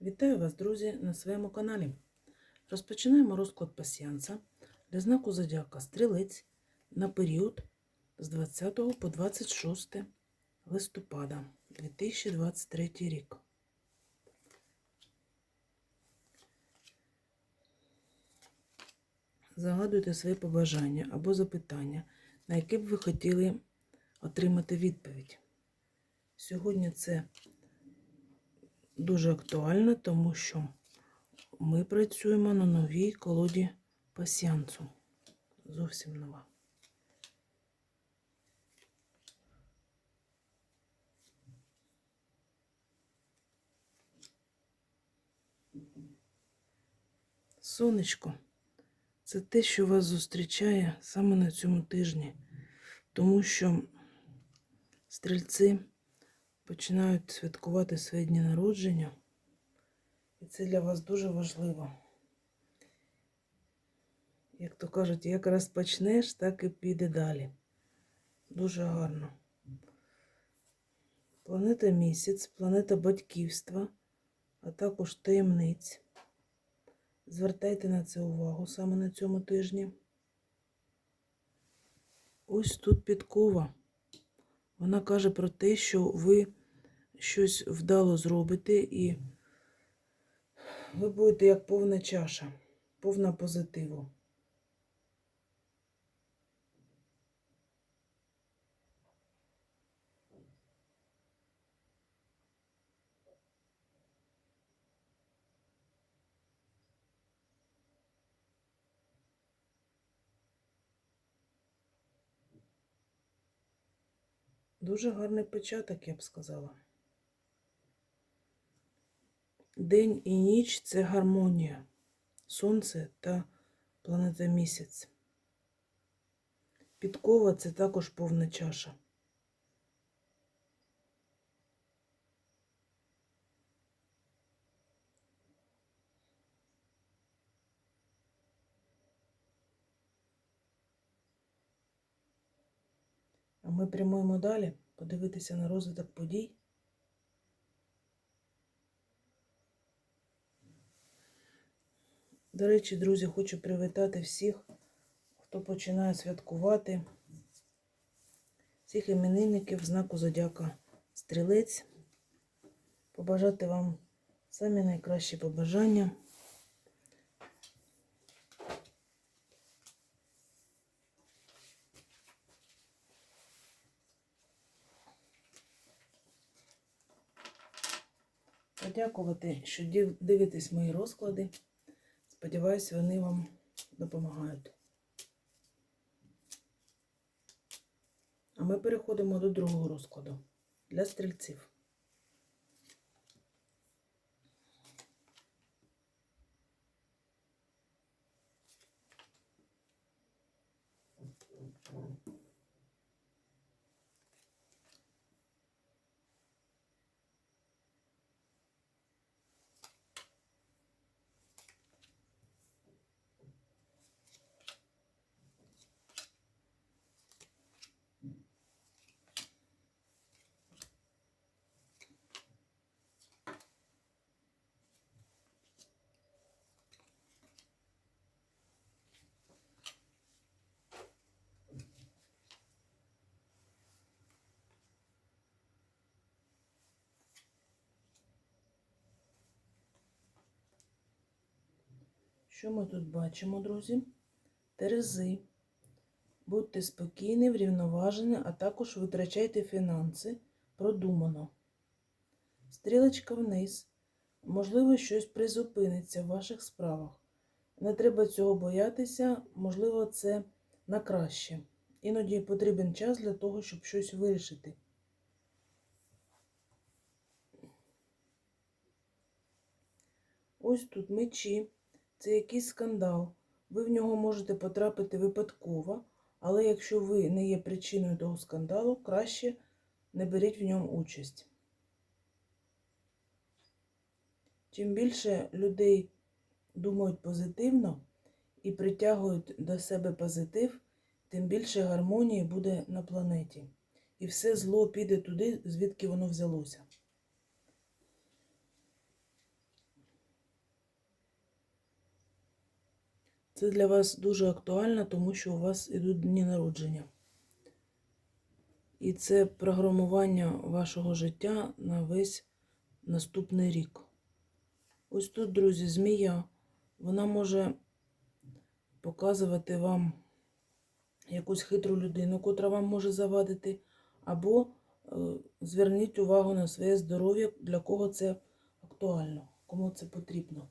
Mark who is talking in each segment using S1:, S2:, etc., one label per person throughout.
S1: Вітаю вас, друзі, на своєму каналі. Розпочинаємо розклад пасіянса для знаку Зодіака Стрілець на період з 20 по 26 листопада 2023 рік. Загадуйте свої побажання або запитання, на які б ви хотіли отримати відповідь. Сьогодні це дуже актуально, тому що ми працюємо на новій колоді пасіянцу. Зовсім нова. Сонечко це те, що вас зустрічає саме на цьому тижні, тому що стрільці починають святкувати свої дні народження, і це для вас дуже важливо. Як то кажуть, як розпочнеш, так і піде далі. Дуже гарно. Планета місяць, планета батьківства, а також таємниць. Звертайте на це увагу саме на цьому тижні. Ось тут підкова. Вона каже про те, що ви щось вдало зробите, і ви будете як повна чаша, повна позитиву. Дуже гарний початок, я б сказала. День і ніч це гармонія, сонце та планета місяць. Підкова це також повна чаша. А ми прямуємо далі подивитися на розвиток подій. До речі, друзі, хочу привітати всіх, хто починає святкувати, всіх іменинників знаку Зодяка Стрілець. Побажати вам самі найкращі побажання. Подякувати, що дивитесь мої розклади. Сподіваюсь, вони вам допомагають. А ми переходимо до другого розкладу для стрільців. Що ми тут бачимо, друзі? Терези. Будьте спокійні, врівноважені, а також витрачайте фінанси продумано. Стрілочка вниз. Можливо, щось призупиниться в ваших справах. Не треба цього боятися, можливо, це на краще. Іноді потрібен час для того, щоб щось вирішити. Ось тут мечі. Це якийсь скандал. Ви в нього можете потрапити випадково, але якщо ви не є причиною того скандалу, краще не беріть в ньому участь. Чим більше людей думають позитивно і притягують до себе позитив, тим більше гармонії буде на планеті. І все зло піде туди, звідки воно взялося. Це для вас дуже актуально, тому що у вас ідуть дні народження. І це програмування вашого життя на весь наступний рік. Ось тут, друзі, змія. Вона може показувати вам якусь хитру людину, котра вам може завадити, або е, зверніть увагу на своє здоров'я, для кого це актуально, кому це потрібно.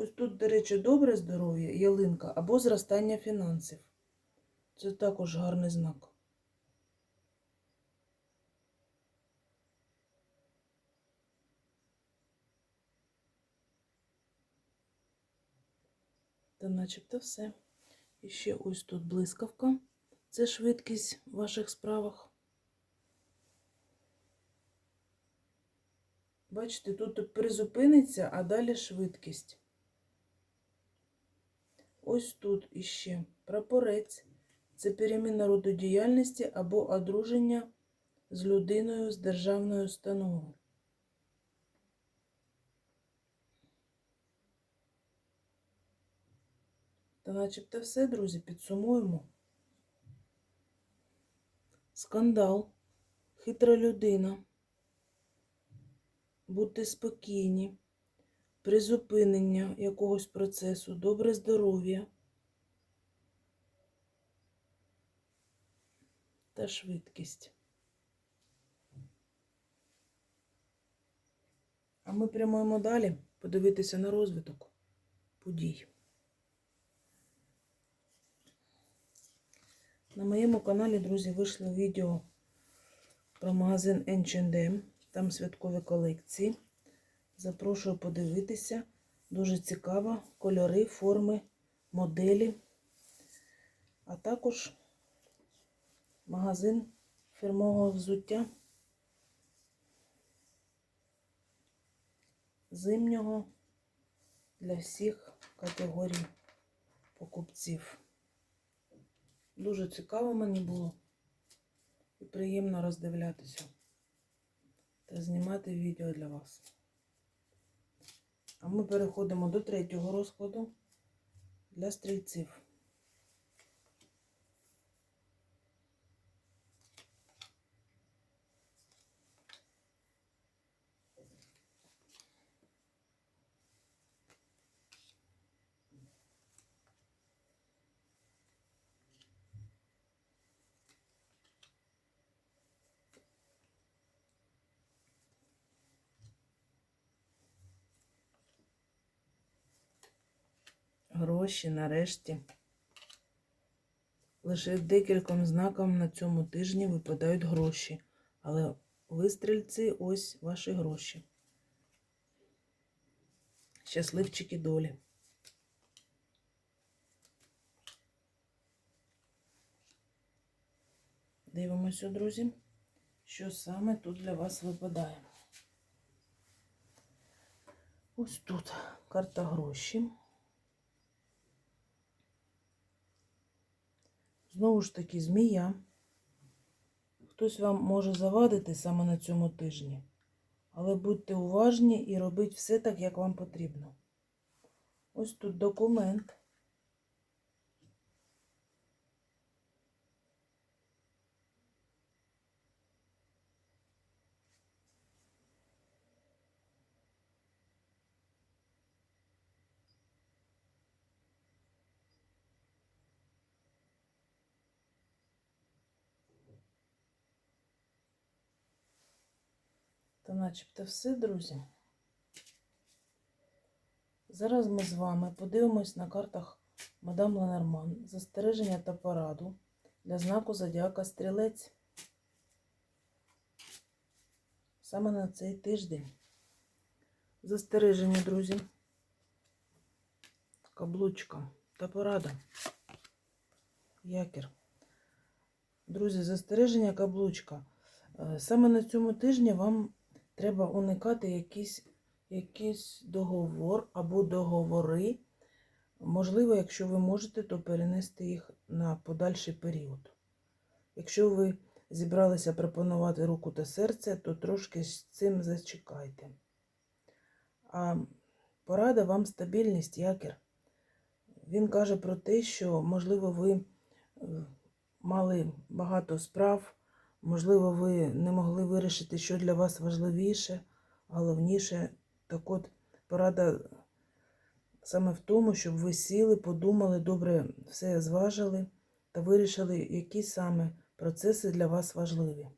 S1: Ось тут, до речі, добре здоров'я, ялинка або зростання фінансів. Це також гарний знак. Та начебто все. І ще ось тут блискавка. Це швидкість в ваших справах. Бачите, тут призупиниться, а далі швидкість. Ось тут іще прапорець. Це переміна роду діяльності або одруження з людиною з державної установи. Та начебто все, друзі, підсумуємо. Скандал, хитра людина. Будьте спокійні, призупинення якогось процесу, добре здоров'я та швидкість. А ми прямуємо далі подивитися на розвиток подій. На моєму каналі, друзі, вийшло відео про магазин H&M. Там святкові колекції. Запрошую подивитися. Дуже цікаво. Кольори, форми, моделі. А також магазин фірмового взуття зимнього для всіх категорій покупців. Дуже цікаво мені було і приємно роздивлятися та знімати відео для вас. Ми переходимо до третього розкладу для стрільців. Гроші нарешті. Лише декільком знаком на цьому тижні випадають гроші. Але ви, стрільці, ось ваші гроші. Щасливчики долі. Дивимося, друзі, що саме тут для вас випадає. Ось тут карта гроші. Знову ж таки, змія. Хтось вам може завадити саме на цьому тижні. Але будьте уважні і робіть все так, як вам потрібно. Ось тут документ. Та начебто все, друзі. Зараз ми з вами подивимось на картах мадам Ленорман застереження та пораду для знаку Зодіака Стрілець. Саме на цей тиждень. Застереження, друзі. Каблучка та порада. Якір. Друзі, застереження каблучка. Е, Саме на цьому тижні вам треба уникати якийсь, якийсь договор або договори. Можливо, якщо ви можете, то перенести їх на подальший період. Якщо ви зібралися пропонувати руку та серце, то трошки з цим зачекайте. А порада вам стабільність, якір. Він каже про те, що, можливо, ви е, мали багато справ, можливо, ви не могли вирішити, що для вас важливіше, головніше. Так от, порада саме в тому, щоб ви сіли, подумали, добре все зважили та вирішили, які саме процеси для вас важливі.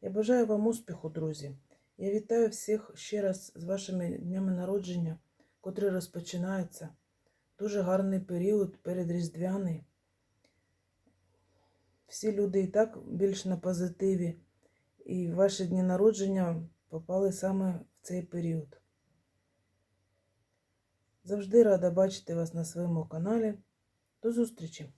S1: Я бажаю вам успіху, друзі. Я вітаю всіх ще раз з вашими днями народження, котрі розпочинаються. Дуже гарний період передріздвяний. Всі люди і так більш на позитиві, і ваші дні народження попали саме в цей період. Завжди рада бачити вас на своєму каналі. До зустрічі!